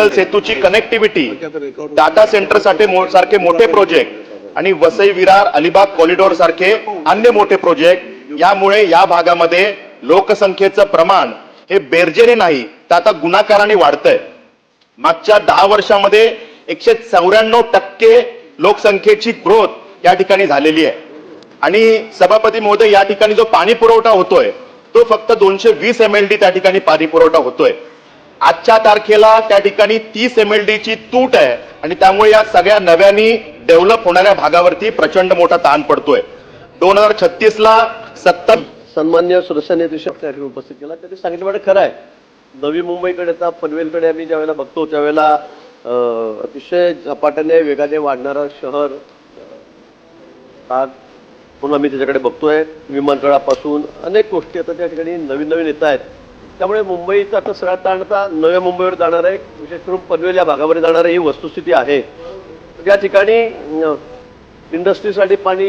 अटल सेतूची connectivity data सेंटरसाठी सारखे मोठे प्रोजेक्ट आणि वसई विरार अलिबाग कॉरिडॉर सारखे अन्य मोठे प्रोजेक्ट यामुळे या भागामध्ये लोकसंख्येचं प्रमाण हे बेरजेने नाही तर आता गुणाकाराने वाढतंय. मागच्या दहा वर्षामध्ये एकशे चौऱ्याण्णव टक्के लोकसंख्येची ग्रोथ या ठिकाणी झालेली आहे. आणि सभापती महोदय या ठिकाणी जो पाणी पुरवठा होतोय तो फक्त दोनशे वीस एम एल डी त्या ठिकाणी पाणी पुरवठा होतोय. आजच्या तारखेला त्या ठिकाणी तीस एम एल डी ची तूट आहे. आणि त्यामुळे या सगळ्या नव्याने डेव्हलप होणाऱ्या भागावरती प्रचंड मोठा ताण पडतोय. दोन हजार छत्तीस ला सत्तर सन्मान्य सदस्यांनी अतिशय ठिकाणी उपस्थित केला. त्यांनी सांगितलं म्हणजे खरं आहे. नवी मुंबईकडे आता पनवेलकडे आम्ही ज्यावेळेला बघतो त्यावेळेला अतिशय झपाट्याने वेगाने वाढणारं शहर म्हणून आम्ही त्याच्याकडे बघतोय. विमानतळापासून अनेक गोष्टी आता त्या ठिकाणी नवीन नवीन येत आहेत. त्यामुळे मुंबईचा आता सगळा ताणता नव्या मुंबईवर जाणार आहे. विशेष करून पनवेल या भागावर जाणार ही वस्तुस्थिती आहे. या ठिकाणी इंडस्ट्रीसाठी पाणी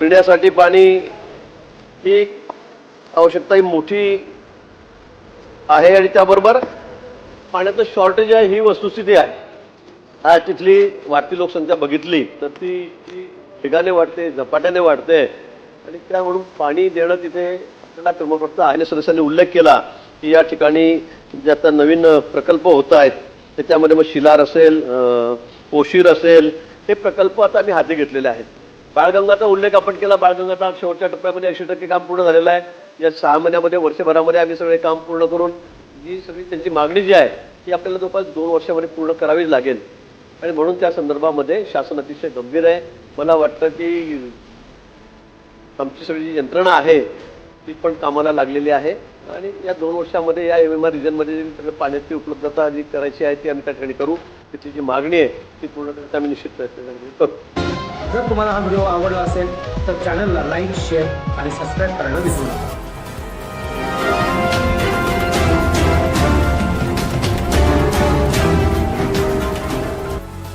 पिण्यासाठी पाणी ही आवश्यकता ही मोठी आहे आणि त्याबरोबर पाण्याचं शॉर्टेज आहे ही वस्तुस्थिती आहे. आज तिथली वाढती लोकसंख्या बघितली तर ती ती वेगाने वाढते झपाट्याने वाढते. आणि त्या म्हणून पाणी देणं तिथे आपल्याला क्रमप्राप्त आहे आणि सदस्यांनी उल्लेख केला की या ठिकाणी जे आता नवीन प्रकल्प होत आहेत त्याच्यामध्ये मग शिलार असेल पोशीर असेल हे प्रकल्प आता आम्ही हाती घेतलेले आहेत. बाळगंगाचा उल्लेख आपण केला. बाळगंगाचा शेवटच्या टप्प्यामध्ये ऐंशी टक्के काम पूर्ण झालेलं आहे. या सहा महिन्यामध्ये वर्षभरामध्ये आम्ही सगळे काम पूर्ण करून जी सगळी त्यांची मागणी जी आहे ती आपल्याला जवळपास दोन वर्षामध्ये पूर्ण करावीच लागेल. आणि म्हणून त्या संदर्भामध्ये शासन अतिशय गंभीर आहे. मला वाटतं की आमची सगळी जी यंत्रणा आहे ती पण कामाला लागलेली आहे. आणि या दोन वर्षामध्ये या एम एम आर रिजनमध्ये जी पाण्याची उपलब्धता जी करायची आहे ती आम्ही त्या ठिकाणी करू. तिची जी मागणी आहे ती पूर्ण करण्याचा आम्ही निश्चित प्रयत्न करू जर तुम्हाला हा व्हिडिओ आवडला असेल तर चॅनलला लाईक शेअर आणि सबस्क्राईब करायला विसरू नका.